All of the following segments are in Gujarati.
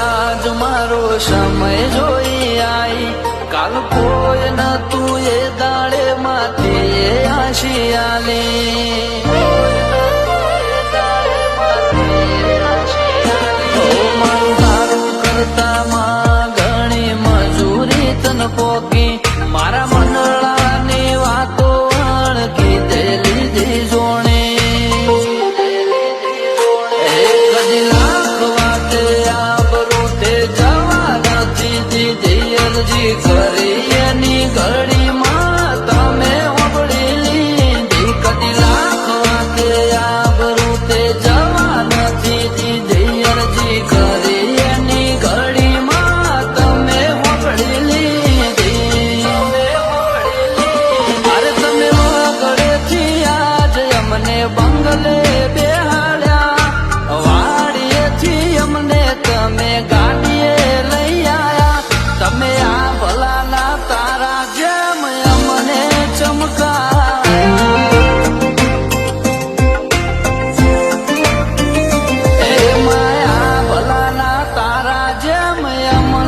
આજ મારો સમય જોઈ આઈ. કાલ કોઈ દાડે માથે આશી આલી કરતા માં ઘણી મજૂરી તન પોકી. મારા મન જરિયની ઘડી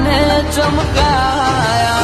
ने चमकाया